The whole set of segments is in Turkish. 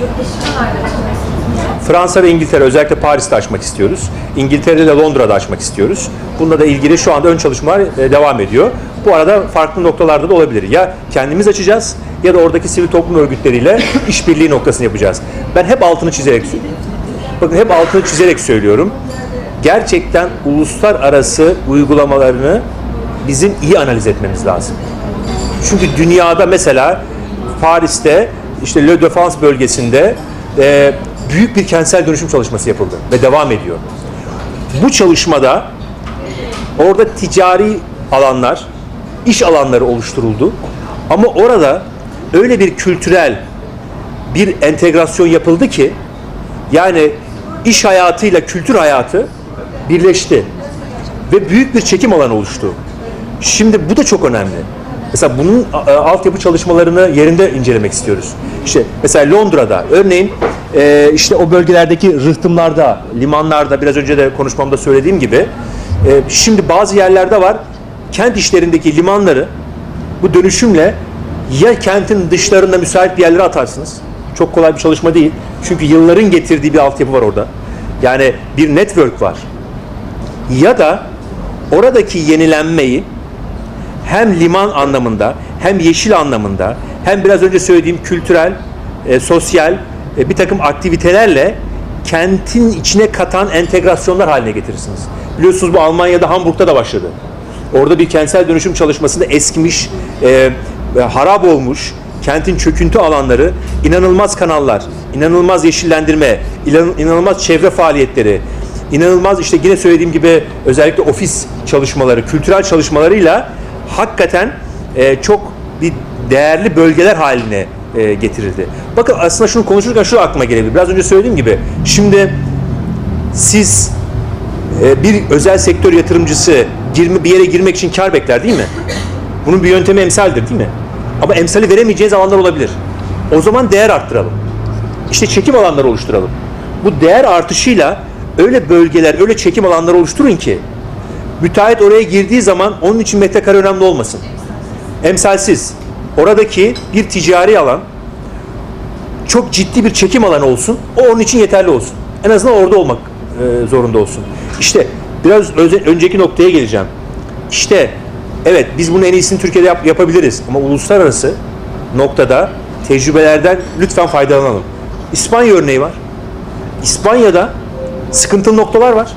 Yurt dışına? Fransa ve İngiltere özellikle Paris'te açmak istiyoruz. İngiltere'de de Londra'da açmak istiyoruz. Bununla da ilgili şu anda ön çalışmalar e, devam ediyor. Bu arada farklı noktalarda da olabilir. Ya kendimiz açacağız ya da oradaki sivil toplum örgütleriyle işbirliği noktasını yapacağız. Ben hep altını çizerek bakın hep altını çizerek söylüyorum. Gerçekten uluslararası uygulamalarını bizim iyi analiz etmemiz lazım. Çünkü dünyada mesela Paris'te işte Le Défense bölgesinde e, büyük bir kentsel dönüşüm çalışması yapıldı ve devam ediyor. Bu çalışmada orada ticari alanlar, iş alanları oluşturuldu. Ama orada öyle bir kültürel bir entegrasyon yapıldı ki yani iş hayatıyla kültür hayatı birleşti ve büyük bir çekim alanı oluştu. Şimdi bu da çok önemli. Mesela bunun e, altyapı çalışmalarını yerinde incelemek istiyoruz. İşte mesela Londra'da örneğin e, işte o bölgelerdeki rıhtımlarda, limanlarda biraz önce de konuşmamda söylediğim gibi e, şimdi bazı yerlerde var kent işlerindeki limanları bu dönüşümle ya kentin dışlarında müsait bir yerlere atarsınız. Çok kolay bir çalışma değil. Çünkü yılların getirdiği bir altyapı var orada. Yani bir network var. Ya da oradaki yenilenmeyi hem liman anlamında hem yeşil anlamında hem biraz önce söylediğim kültürel, e, sosyal e, bir takım aktivitelerle kentin içine katan entegrasyonlar haline getirirsiniz. Biliyorsunuz bu Almanya'da Hamburg'da da başladı. Orada bir kentsel dönüşüm çalışmasında eskimiş, e, e, harap olmuş kentin çöküntü alanları, inanılmaz kanallar, inanılmaz yeşillendirme, inan- inanılmaz çevre faaliyetleri, inanılmaz işte yine söylediğim gibi özellikle ofis çalışmaları, kültürel çalışmalarıyla hakikaten e, çok bir değerli bölgeler haline e, getirildi. Bakın aslında şunu konuşurken şu aklıma gelebilir. Biraz önce söylediğim gibi şimdi siz e, bir özel sektör yatırımcısı girme, bir yere girmek için kar bekler değil mi? Bunun bir yöntemi emsaldir değil mi? Ama emsali veremeyeceğiniz alanlar olabilir. O zaman değer arttıralım. İşte çekim alanları oluşturalım. Bu değer artışıyla öyle bölgeler, öyle çekim alanları oluşturun ki müteahhit oraya girdiği zaman onun için metrekare önemli olmasın. Emsalsiz. Oradaki bir ticari alan çok ciddi bir çekim alanı olsun. O onun için yeterli olsun. En azından orada olmak e, zorunda olsun. İşte biraz önceki noktaya geleceğim. İşte evet biz bunun en iyisini Türkiye'de yap- yapabiliriz ama uluslararası noktada tecrübelerden lütfen faydalanalım. İspanya örneği var. İspanya'da sıkıntılı noktalar var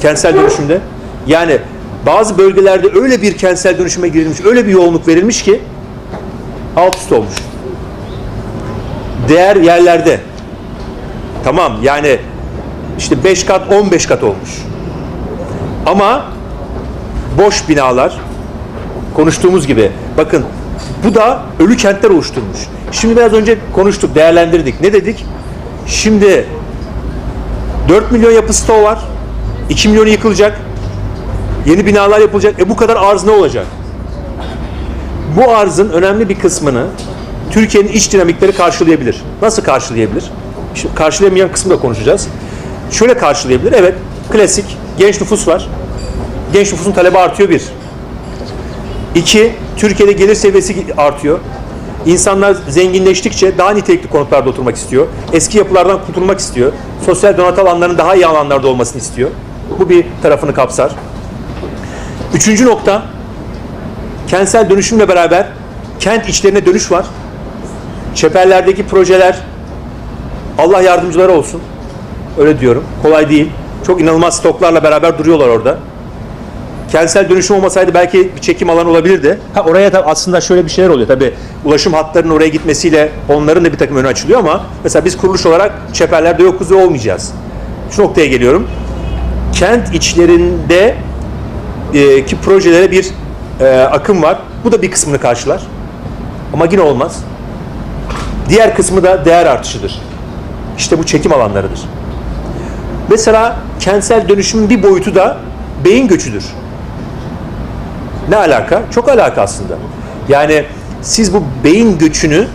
kentsel dönüşümde. Yani bazı bölgelerde öyle bir kentsel dönüşüme girilmiş, öyle bir yoğunluk verilmiş ki alt üst olmuş. Değer yerlerde. Tamam yani işte 5 kat 15 kat olmuş. Ama boş binalar konuştuğumuz gibi bakın bu da ölü kentler oluşturmuş. Şimdi biraz önce konuştuk, değerlendirdik. Ne dedik? Şimdi 4 milyon yapı stoğu var. 2 milyonu yıkılacak. Yeni binalar yapılacak. E bu kadar arz ne olacak? Bu arzın önemli bir kısmını Türkiye'nin iç dinamikleri karşılayabilir. Nasıl karşılayabilir? Şimdi karşılayamayan kısmı da konuşacağız. Şöyle karşılayabilir. Evet, klasik genç nüfus var. Genç nüfusun talebi artıyor bir. İki, Türkiye'de gelir seviyesi artıyor. İnsanlar zenginleştikçe daha nitelikli konutlarda oturmak istiyor. Eski yapılardan kurtulmak istiyor. Sosyal donat alanlarının daha iyi alanlarda olmasını istiyor. Bu bir tarafını kapsar. Üçüncü nokta, kentsel dönüşümle beraber kent içlerine dönüş var. Çeperlerdeki projeler Allah yardımcıları olsun. Öyle diyorum. Kolay değil. Çok inanılmaz stoklarla beraber duruyorlar orada. Kentsel dönüşüm olmasaydı belki bir çekim alanı olabilirdi. Ha oraya da aslında şöyle bir şeyler oluyor. Tabii ulaşım hatlarının oraya gitmesiyle onların da bir takım önü açılıyor ama mesela biz kuruluş olarak çeperlerde yokuz ve olmayacağız. Şu noktaya geliyorum. Kent içlerinde e, ki projelere bir e, akım var. Bu da bir kısmını karşılar. Ama yine olmaz. Diğer kısmı da değer artışıdır. İşte bu çekim alanlarıdır. Mesela kentsel dönüşümün bir boyutu da beyin göçüdür. Ne alaka? Çok alaka aslında. Yani siz bu beyin göçünü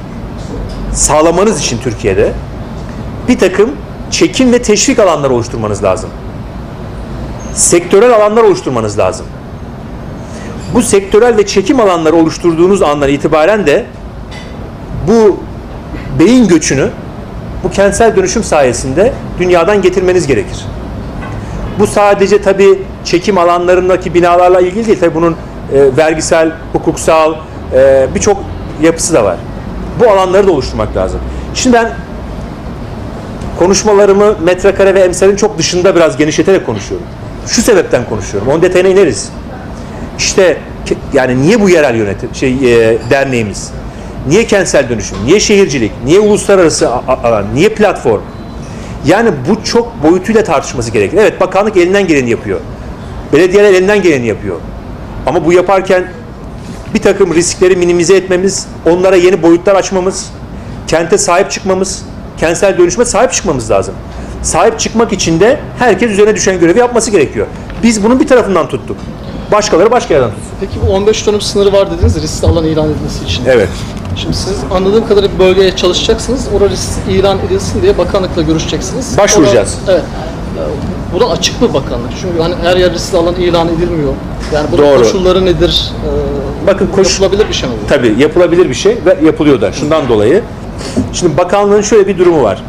sağlamanız için Türkiye'de bir takım çekim ve teşvik alanları oluşturmanız lazım. Sektörel alanlar oluşturmanız lazım. Bu sektörel ve çekim alanları oluşturduğunuz andan itibaren de bu beyin göçünü bu kentsel dönüşüm sayesinde dünyadan getirmeniz gerekir. Bu sadece tabii çekim alanlarındaki binalarla ilgili değil. Tabii bunun e, vergisel, hukuksal e, birçok yapısı da var. Bu alanları da oluşturmak lazım. Şimdi ben konuşmalarımı metrekare ve emsalin çok dışında biraz genişleterek konuşuyorum. Şu sebepten konuşuyorum. Onun detayına ineriz. İşte yani niye bu yerel yönetim şey e, derneğimiz? Niye kentsel dönüşüm? Niye şehircilik? Niye uluslararası alan? Niye platform? Yani bu çok boyutuyla tartışması gerekir. Evet bakanlık elinden geleni yapıyor. Belediyeler elinden geleni yapıyor. Ama bu yaparken bir takım riskleri minimize etmemiz, onlara yeni boyutlar açmamız, kente sahip çıkmamız, kentsel dönüşüme sahip çıkmamız lazım. Sahip çıkmak için de herkes üzerine düşen görevi yapması gerekiyor. Biz bunun bir tarafından tuttuk. Başkaları başka yerden tutsun. Peki bu 15 dönüm sınırı var dediniz riskli alan ilan edilmesi için. Evet. Şimdi siz anladığım kadarıyla bir bölgeye çalışacaksınız. Orada risk ilan edilsin diye bakanlıkla görüşeceksiniz. Başvuracağız. Orada- evet. Ee, Bu da açık mı bakanlık? Çünkü hani her yer riskli alan ilan edilmiyor. Yani bunun Doğru. koşulları nedir? Ee, Bakın koş- yapılabilir bir şey mi bu? Tabii yapılabilir bir şey ve yapılıyor da şundan dolayı. Şimdi bakanlığın şöyle bir durumu var.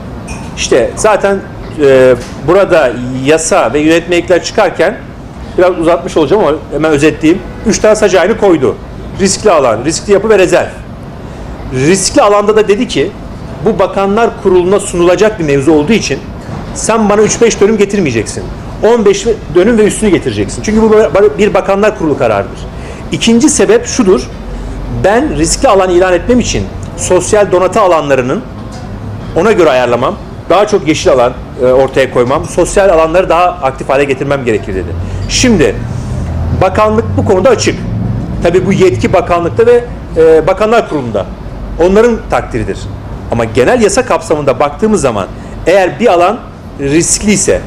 İşte zaten e, burada yasa ve yönetmelikler çıkarken biraz uzatmış olacağım ama hemen özetleyeyim. Üç tane sac aynı koydu. Riskli alan, riskli yapı ve rezerv. Riskli alanda da dedi ki bu bakanlar kuruluna sunulacak bir mevzu olduğu için sen bana 3-5 dönüm getirmeyeceksin. 15 ve- dönüm ve üstünü getireceksin. Çünkü bu bir bakanlar kurulu kararıdır. İkinci sebep şudur. Ben riskli alan ilan etmem için sosyal donatı alanlarının ona göre ayarlamam, daha çok yeşil alan e, ortaya koymam, sosyal alanları daha aktif hale getirmem gerekir dedi. Şimdi bakanlık bu konuda açık. Tabii bu yetki bakanlıkta ve e, bakanlar kurulunda. Onların takdiridir. Ama genel yasa kapsamında baktığımız zaman eğer bir alan riskliyse,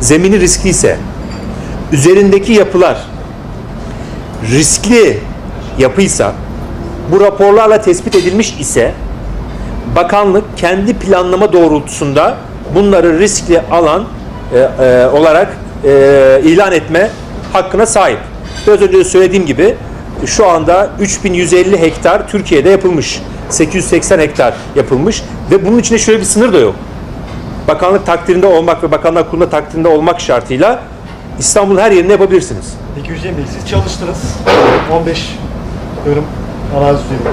zemini riskliyse, üzerindeki yapılar riskli yapıysa, bu raporlarla tespit edilmiş ise bakanlık kendi planlama doğrultusunda bunları riskli alan e, e, olarak e, ilan etme hakkına sahip. Biraz önce de söylediğim gibi şu anda 3150 hektar Türkiye'de yapılmış. 880 hektar yapılmış ve bunun içinde şöyle bir sınır da yok. Bakanlık takdirinde olmak ve bakanlar kurulunda takdirinde olmak şartıyla İstanbul'un her yerinde yapabilirsiniz. Peki Hüseyin Bey siz çalıştınız. 15 dönüm arazi üzerinde.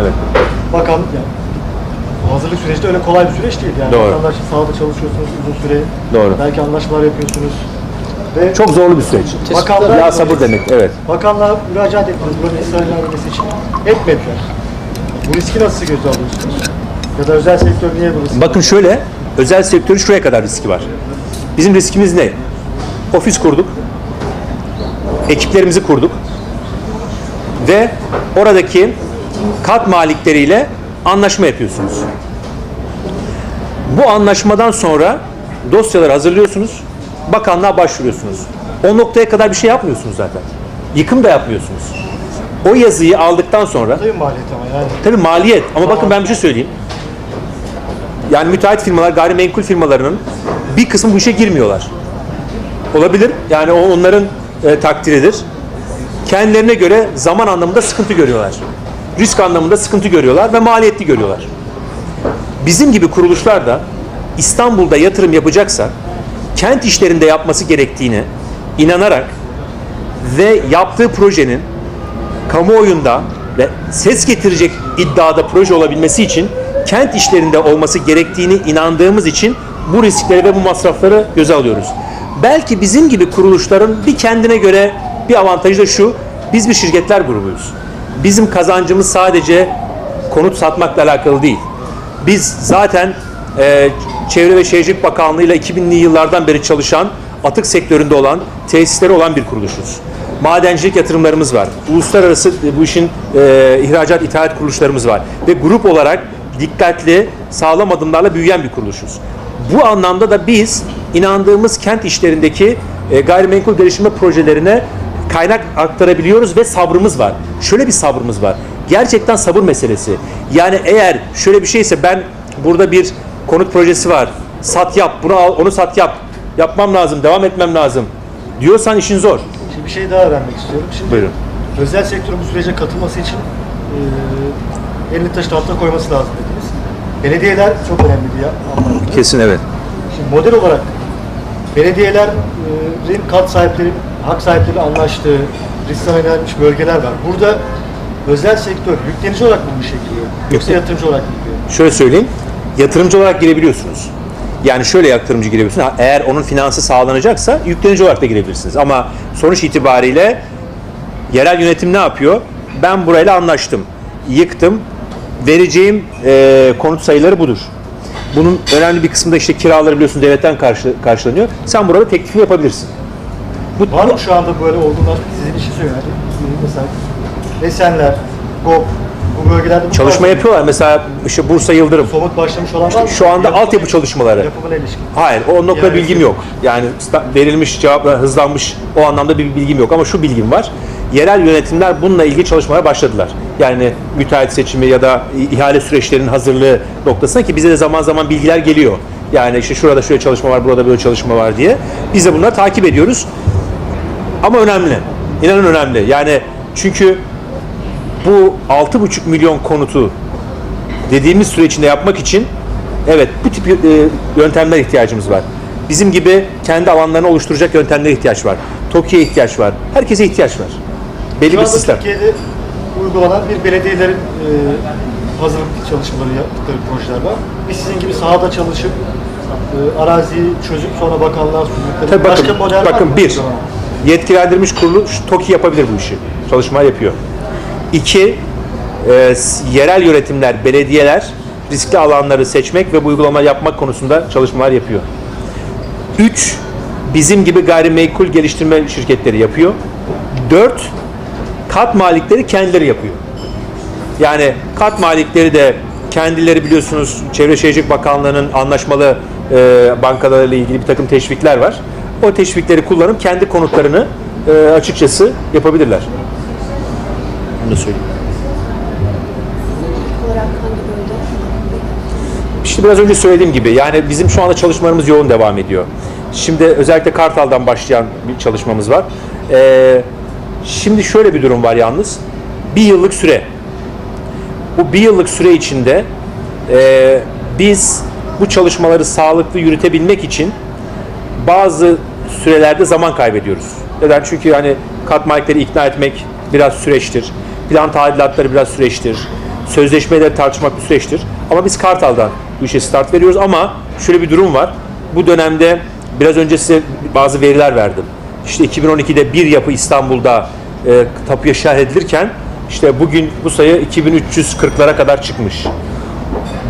Evet. Bakanlık yani hazırlık süreci de öyle kolay bir süreç değil. Yani Doğru. vatandaşla sahada çalışıyorsunuz uzun süre. Doğru. Belki anlaşmalar yapıyorsunuz. Ve Çok zorlu bir süreç. Bakanlar- Ya sabır demek. Evet. bakanlığa müracaat ettiniz buranın ısrar edilmesi için. Etmediler. Bu riski nasıl göze alıyorsunuz? Ya da özel sektör niye bu riski? Bakın şöyle, özel sektörün şuraya kadar riski var. Bizim riskimiz ne? Ofis kurduk, ekiplerimizi kurduk ve oradaki kat malikleriyle anlaşma yapıyorsunuz. Bu anlaşmadan sonra dosyaları hazırlıyorsunuz, bakanlığa başvuruyorsunuz. O noktaya kadar bir şey yapmıyorsunuz zaten. Yıkım da yapmıyorsunuz. O yazıyı aldıktan sonra Tabii maliyet ama yani. Tabii maliyet ama bakın ben bir şey söyleyeyim. Yani müteahhit firmalar, gayrimenkul firmalarının bir kısmı bu işe girmiyorlar. Olabilir. Yani o onların e, takdiridir. Kendilerine göre zaman anlamında sıkıntı görüyorlar. Risk anlamında sıkıntı görüyorlar ve maliyetli görüyorlar. Bizim gibi kuruluşlar da İstanbul'da yatırım yapacaksa kent işlerinde yapması gerektiğine inanarak ve yaptığı projenin kamuoyunda ve ses getirecek iddiada proje olabilmesi için kent işlerinde olması gerektiğini inandığımız için bu riskleri ve bu masrafları göze alıyoruz. Belki bizim gibi kuruluşların bir kendine göre bir avantajı da şu, biz bir şirketler grubuyuz. Bizim kazancımız sadece konut satmakla alakalı değil. Biz zaten e, Çevre ve Şehircilik Bakanlığı ile 2000'li yıllardan beri çalışan, atık sektöründe olan, tesisleri olan bir kuruluşuz. Madencilik yatırımlarımız var. Uluslararası e, bu işin e, ihracat, ithalat kuruluşlarımız var. Ve grup olarak dikkatli, sağlam adımlarla büyüyen bir kuruluşuz. Bu anlamda da biz inandığımız kent işlerindeki e, gayrimenkul geliştirme projelerine kaynak aktarabiliyoruz ve sabrımız var. Şöyle bir sabrımız var. Gerçekten sabır meselesi. Yani eğer şöyle bir şeyse ben burada bir konut projesi var. Sat yap, bunu al, onu sat yap. Yapmam lazım, devam etmem lazım. Diyorsan işin zor. Şimdi bir şey daha öğrenmek istiyorum. Şimdi Buyurun. özel sektörün bu sürece katılması için e, elini taşı altına koyması lazım dediniz. belediyeler çok önemli bir anlamda. Kesin evet. Şimdi model olarak belediyelerin kat sahipleri, hak sahipleri anlaştığı, risk yönelmiş bölgeler var. Burada özel sektör yüklenici olarak mı bu işe giriyor? Yoksa yatırımcı olarak mı giriyor? Şöyle söyleyeyim. Yatırımcı olarak girebiliyorsunuz. Yani şöyle yatırımcı girebiliyorsunuz. Ha, Eğer onun finansı sağlanacaksa yüklenici olarak da girebilirsiniz. Ama sonuç itibariyle yerel yönetim ne yapıyor? Ben burayla anlaştım. Yıktım. Vereceğim e, konut sayıları budur. Bunun önemli bir kısmında işte kiraları biliyorsun devletten karşı, karşılanıyor. Sen burada teklifini yapabilirsin. Bu, Var mı şu anda böyle olgunlar sizin işi söyler? Mesela Esenler, GOP, bu bölgelerde bu çalışma yapıyorlar. Mesela işte Bursa Yıldırım. Somut başlamış olan var mı? Şu anda Yapı- altyapı çalışmaları. Yapımına ilişkin. Hayır, o noktada Yani- bilgim yok. Yani sta- verilmiş cevaplar hızlanmış o anlamda bir bilgim yok ama şu bilgim var. Yerel yönetimler bununla ilgili çalışmalara başladılar. Yani müteahhit seçimi ya da ihale süreçlerinin hazırlığı noktasına ki bize de zaman zaman bilgiler geliyor. Yani işte şurada şöyle çalışma var, burada böyle çalışma var diye. Biz de bunları takip ediyoruz. Ama önemli. İnanın önemli. Yani çünkü bu 6,5 milyon konutu dediğimiz süre içinde yapmak için evet bu tip e, yöntemler ihtiyacımız var. Bizim gibi kendi alanlarını oluşturacak yöntemlere ihtiyaç var. TOKİ'ye ihtiyaç var. Herkese ihtiyaç var. Belli bir sistem. Türkiye'de uygulanan bir belediyelerin e, hazırlık çalışmaları yaptıkları projeler var. Biz sizin gibi sahada çalışıp e, araziyi çözüp sonra bakanlığa sundukları Tabii bakın, başka model var bakın mı? bir, yetkilendirilmiş kurulu şu TOKİ yapabilir bu işi. Çalışma yapıyor. İki, e, yerel yönetimler, belediyeler riskli alanları seçmek ve bu uygulama yapmak konusunda çalışmalar yapıyor. Üç, bizim gibi gayrimenkul geliştirme şirketleri yapıyor. Dört, kat malikleri kendileri yapıyor. Yani kat malikleri de kendileri biliyorsunuz Çevre Şehircilik Bakanlığı'nın anlaşmalı e, bankalarıyla ilgili bir takım teşvikler var. O teşvikleri kullanıp kendi konutlarını e, açıkçası yapabilirler. Bunu da söyleyeyim. İşte biraz önce söylediğim gibi yani bizim şu anda çalışmalarımız yoğun devam ediyor. Şimdi özellikle Kartal'dan başlayan bir çalışmamız var. Ee, şimdi şöyle bir durum var yalnız. Bir yıllık süre. Bu bir yıllık süre içinde e, biz bu çalışmaları sağlıklı yürütebilmek için bazı sürelerde zaman kaybediyoruz. Neden? Çünkü hani kat malikleri ikna etmek biraz süreçtir. Plan tadilatları biraz süreçtir. Sözleşmeleri tartışmak bir süreçtir. Ama biz Kartal'dan bu işe start veriyoruz ama şöyle bir durum var. Bu dönemde biraz önce size bazı veriler verdim. İşte 2012'de bir yapı İstanbul'da e, tapuya şerh edilirken işte bugün bu sayı 2340'lara kadar çıkmış.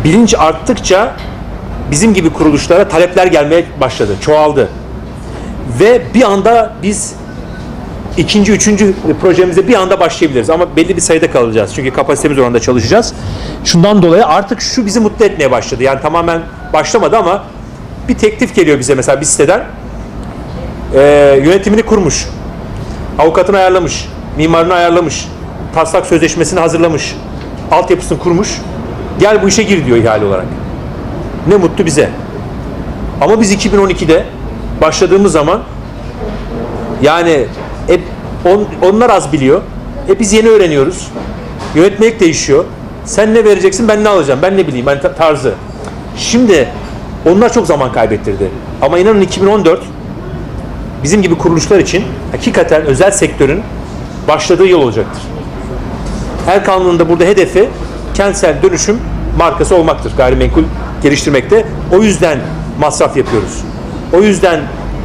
Bilinç arttıkça bizim gibi kuruluşlara talepler gelmeye başladı, çoğaldı. Ve bir anda biz ikinci, üçüncü projemize bir anda başlayabiliriz. Ama belli bir sayıda kalacağız. Çünkü kapasitemiz oranında çalışacağız. Şundan dolayı artık şu bizi mutlu etmeye başladı. Yani tamamen başlamadı ama bir teklif geliyor bize mesela bir siteden. Ee, yönetimini kurmuş. Avukatını ayarlamış. Mimarını ayarlamış. Taslak sözleşmesini hazırlamış. Altyapısını kurmuş. Gel bu işe gir diyor ihale olarak. Ne mutlu bize. Ama biz 2012'de başladığımız zaman yani hep on- onlar az biliyor. E biz yeni öğreniyoruz. Yönetmelik değişiyor. Sen ne vereceksin ben ne alacağım ben ne bileyim ben ta- tarzı. Şimdi onlar çok zaman kaybettirdi. Ama inanın 2014 bizim gibi kuruluşlar için hakikaten özel sektörün başladığı yıl olacaktır. Erkanlı'nın da burada hedefi kentsel dönüşüm markası olmaktır gayrimenkul geliştirmekte. O yüzden masraf yapıyoruz. O yüzden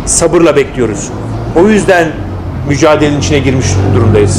sabırla bekliyoruz. O yüzden mücadelenin içine girmiş durumdayız.